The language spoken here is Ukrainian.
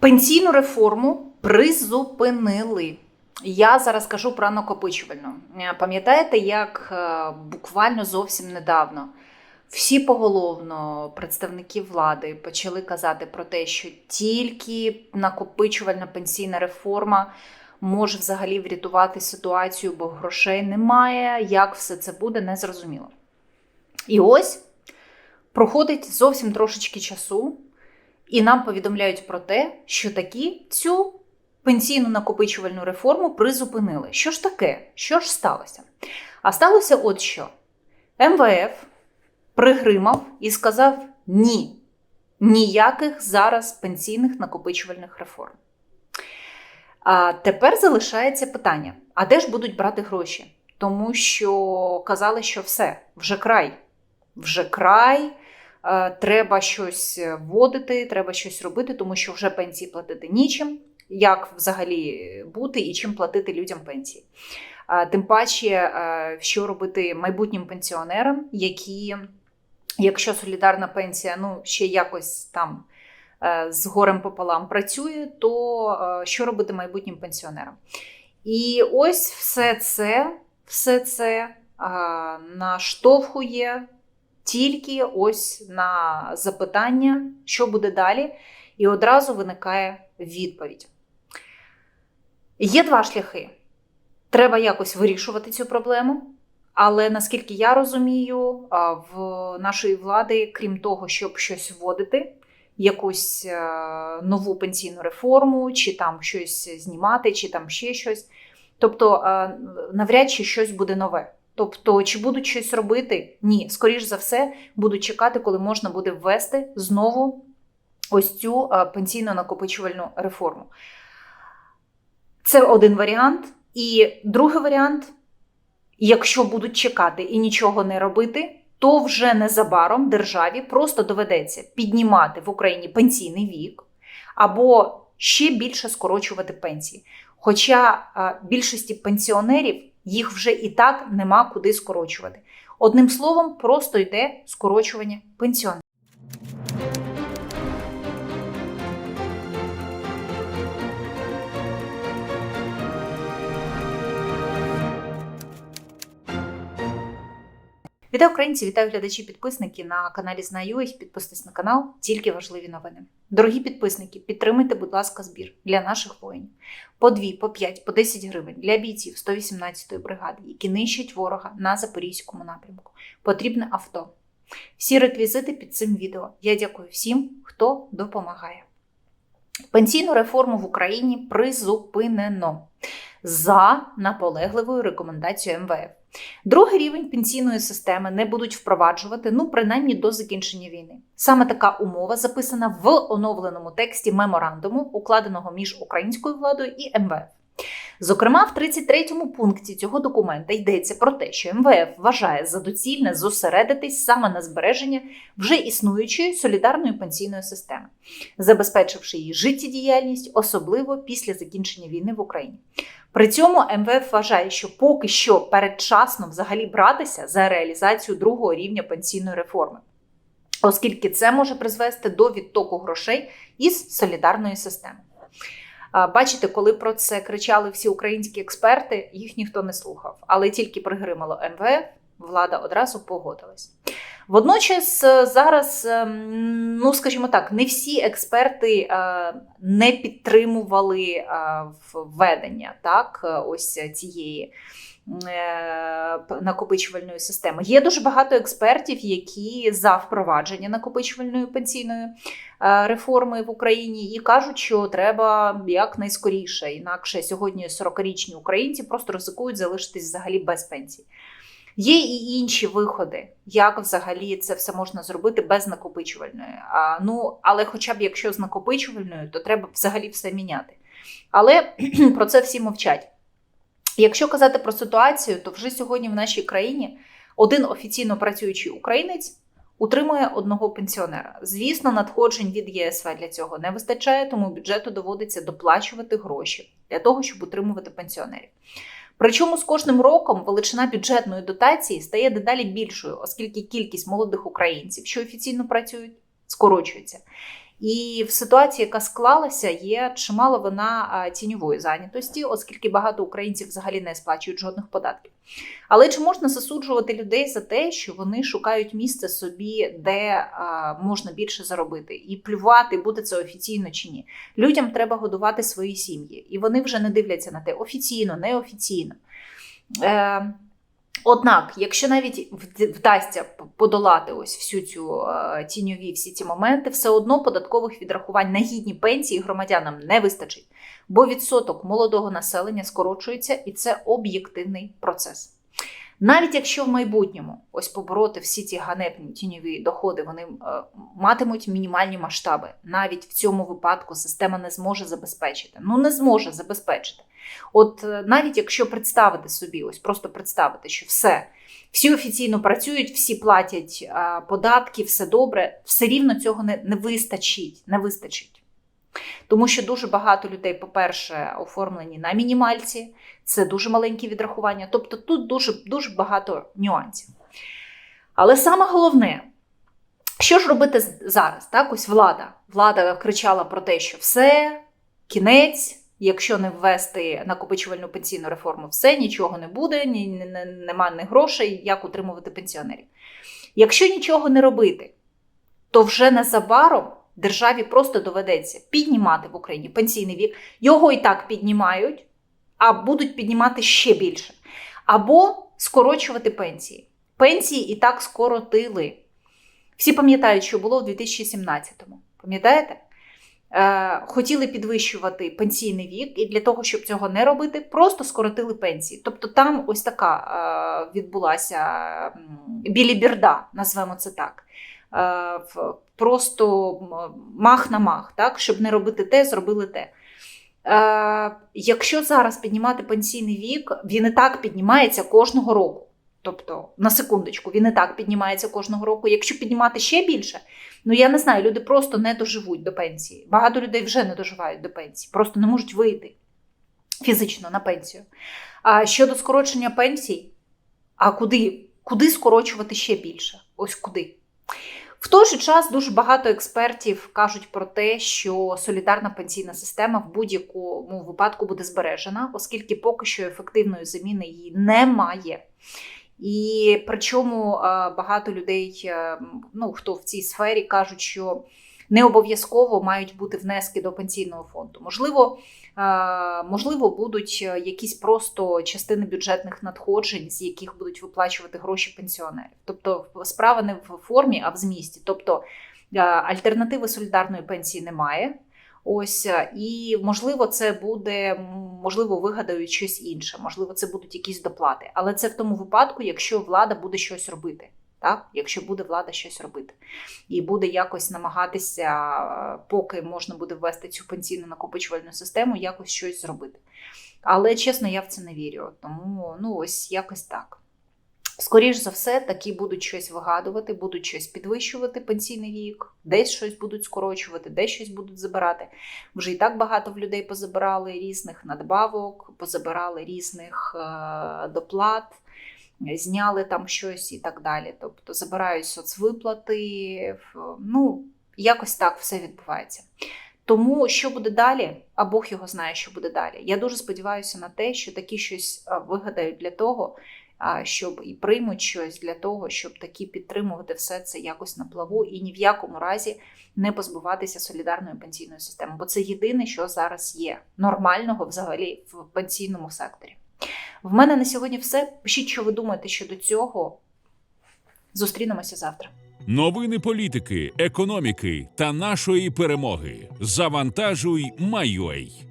Пенсійну реформу призупинили. Я зараз кажу про накопичувальну. Пам'ятаєте, як е, буквально зовсім недавно всі поголовно представники влади почали казати про те, що тільки накопичувальна пенсійна реформа може взагалі врятувати ситуацію, бо грошей немає. Як все це буде, незрозуміло. І ось проходить зовсім трошечки часу, і нам повідомляють про те, що таки цю пенсійну накопичувальну реформу призупинили. Що ж таке? Що ж сталося? А сталося от що: МВФ пригримав і сказав ні. Ніяких зараз пенсійних накопичувальних реформ. А тепер залишається питання: а де ж будуть брати гроші? Тому що казали, що все, вже край. Вже край, треба щось вводити, треба щось робити, тому що вже пенсії платити нічим. Як взагалі бути і чим платити людям пенсії? Тим паче, е, що робити майбутнім пенсіонерам, які, якщо солідарна пенсія, ну ще якось там е, з горем пополам працює, то е, що робити майбутнім пенсіонерам? І ось все це, все це наштовхує тільки ось на запитання, що буде далі, і одразу виникає відповідь. Є два шляхи. Треба якось вирішувати цю проблему. Але наскільки я розумію, в нашої влади, крім того, щоб щось вводити, якусь е, нову пенсійну реформу, чи там щось знімати, чи там ще щось. Тобто, е, навряд чи щось буде нове. Тобто, чи будуть щось робити? Ні, скоріш за все, будуть чекати, коли можна буде ввести знову ось цю е, пенсійно накопичувальну реформу. Це один варіант. І другий варіант: якщо будуть чекати і нічого не робити, то вже незабаром державі просто доведеться піднімати в Україні пенсійний вік або ще більше скорочувати пенсії. Хоча більшості пенсіонерів їх вже і так нема куди скорочувати. Одним словом, просто йде скорочування пенсіонерів. Вітаю українці, вітаю глядачі, підписники на каналі Знаю їх. Підписуйтесь на канал, тільки важливі новини. Дорогі підписники, підтримуйте, будь ласка, збір для наших воїнів. По 2, по 5, по 10 гривень для бійців 118-ї бригади, які нищать ворога на Запорізькому напрямку. Потрібне авто. Всі реквізити під цим відео. Я дякую всім, хто допомагає. Пенсійну реформу в Україні призупинено за наполегливою рекомендацією МВФ. Другий рівень пенсійної системи не будуть впроваджувати, ну принаймні до закінчення війни. Саме така умова записана в оновленому тексті меморандуму, укладеного між українською владою і МВФ. Зокрема, в 33-му пункті цього документа йдеться про те, що МВФ вважає за доцільне зосередитись саме на збереження вже існуючої солідарної пенсійної системи, забезпечивши її життєдіяльність, особливо після закінчення війни в Україні. При цьому МВФ вважає, що поки що передчасно взагалі братися за реалізацію другого рівня пенсійної реформи, оскільки це може призвести до відтоку грошей із солідарної системи. Бачите, коли про це кричали всі українські експерти, їх ніхто не слухав, але тільки пригримало МВФ, влада одразу погодилась. Водночас е, зараз, ем, ну скажімо так, не всі експерти е, не підтримували е, введення так, ось цієї накопичувальної системи. Є дуже багато експертів, які за впровадження накопичувальної пенсійної реформи в Україні і кажуть, що треба якнайскоріше. Інакше сьогодні 40-річні українці просто ризикують залишитись взагалі без пенсії. Є і інші виходи, як взагалі це все можна зробити без накопичувальної. А, Ну, але хоча б якщо з накопичувальною, то треба взагалі все міняти. Але про це всі мовчать. Якщо казати про ситуацію, то вже сьогодні в нашій країні один офіційно працюючий українець утримує одного пенсіонера. Звісно, надходжень від ЄСВ для цього не вистачає, тому бюджету доводиться доплачувати гроші для того, щоб утримувати пенсіонерів. Причому з кожним роком величина бюджетної дотації стає дедалі більшою, оскільки кількість молодих українців, що офіційно працюють, скорочується. І в ситуації, яка склалася, є чимало вина а, тіньової зайнятості, оскільки багато українців взагалі не сплачують жодних податків. Але чи можна засуджувати людей за те, що вони шукають місце собі, де можна більше заробити, і плювати, буде це офіційно чи ні? Людям треба годувати свої сім'ї, і вони вже не дивляться на те офіційно, неофіційно. Е, Однак, якщо навіть вдасться подолати ось всю цю е, тіньові всі ці моменти, все одно податкових відрахувань на гідні пенсії громадянам не вистачить, бо відсоток молодого населення скорочується, і це об'єктивний процес. Навіть якщо в майбутньому ось побороти всі ці ганебні тіньові доходи, вони е, матимуть мінімальні масштаби. Навіть в цьому випадку система не зможе забезпечити. Ну не зможе забезпечити. От е, навіть якщо представити собі, ось просто представити, що все, всі офіційно працюють, всі платять а, податки, все добре, все рівно цього не, не вистачить. Не вистачить. Тому що дуже багато людей, по-перше, оформлені на мінімальці, це дуже маленькі відрахування. Тобто тут дуже, дуже багато нюансів. Але саме головне, що ж робити зараз? Так, ось влада. Влада кричала про те, що все, кінець. Якщо не ввести накопичувальну пенсійну реформу, все нічого не буде, ні, ні, нема ні грошей, як утримувати пенсіонерів. Якщо нічого не робити, то вже незабаром державі просто доведеться піднімати в Україні пенсійний вік. Його і так піднімають, а будуть піднімати ще більше. Або скорочувати пенсії. Пенсії і так скоротили. Всі пам'ятають, що було в 2017-му. Пам'ятаєте? Е, хотіли підвищувати пенсійний вік, і для того, щоб цього не робити, просто скоротили пенсії. Тобто там ось така е, відбулася біліберда, назвемо це так. Е, просто мах на мах, так? щоб не робити те, зробили те. Е, якщо зараз піднімати пенсійний вік, він і так піднімається кожного року. Тобто, на секундочку, він і так піднімається кожного року. Якщо піднімати ще більше, ну я не знаю, люди просто не доживуть до пенсії. Багато людей вже не доживають до пенсії, просто не можуть вийти фізично на пенсію. А щодо скорочення пенсій, а куди, куди скорочувати ще більше? Ось куди? В той же час дуже багато експертів кажуть про те, що солідарна пенсійна система в будь-якому випадку буде збережена, оскільки поки що ефективної заміни її немає. І причому е, багато людей, е, ну хто в цій сфері, кажуть, що не обов'язково мають бути внески до пенсійного фонду. Можливо, е, можливо, будуть е, якісь просто частини бюджетних надходжень, з яких будуть виплачувати гроші пенсіонерів. Тобто справа не в формі, а в змісті. Тобто е, альтернативи солідарної пенсії немає. Ось і можливо, це буде можливо, вигадають щось інше, можливо, це будуть якісь доплати. Але це в тому випадку, якщо влада буде щось робити. Так, якщо буде влада щось робити, і буде якось намагатися, поки можна буде ввести цю пенсійну накопичувальну систему, якось щось зробити. Але чесно, я в це не вірю. Тому ну ось якось так. Скоріш за все, такі будуть щось вигадувати, будуть щось підвищувати пенсійний вік, десь щось будуть скорочувати, десь щось будуть забирати. Вже і так багато в людей позабирали різних надбавок, позабирали різних е, доплат, зняли там щось і так далі. Тобто забирають соцвиплати. Ну, якось так все відбувається. Тому що буде далі, а Бог його знає, що буде далі. Я дуже сподіваюся на те, що такі щось вигадають для того, щоб і приймуть щось для того, щоб такі підтримувати все це якось на плаву і ні в якому разі не позбуватися солідарної пенсійної системи. Бо це єдине, що зараз є нормального взагалі в пенсійному секторі. В мене на сьогодні все. Пишіть, що ви думаєте щодо цього. Зустрінемося завтра. Новини політики, економіки та нашої перемоги. Завантажуй, майой.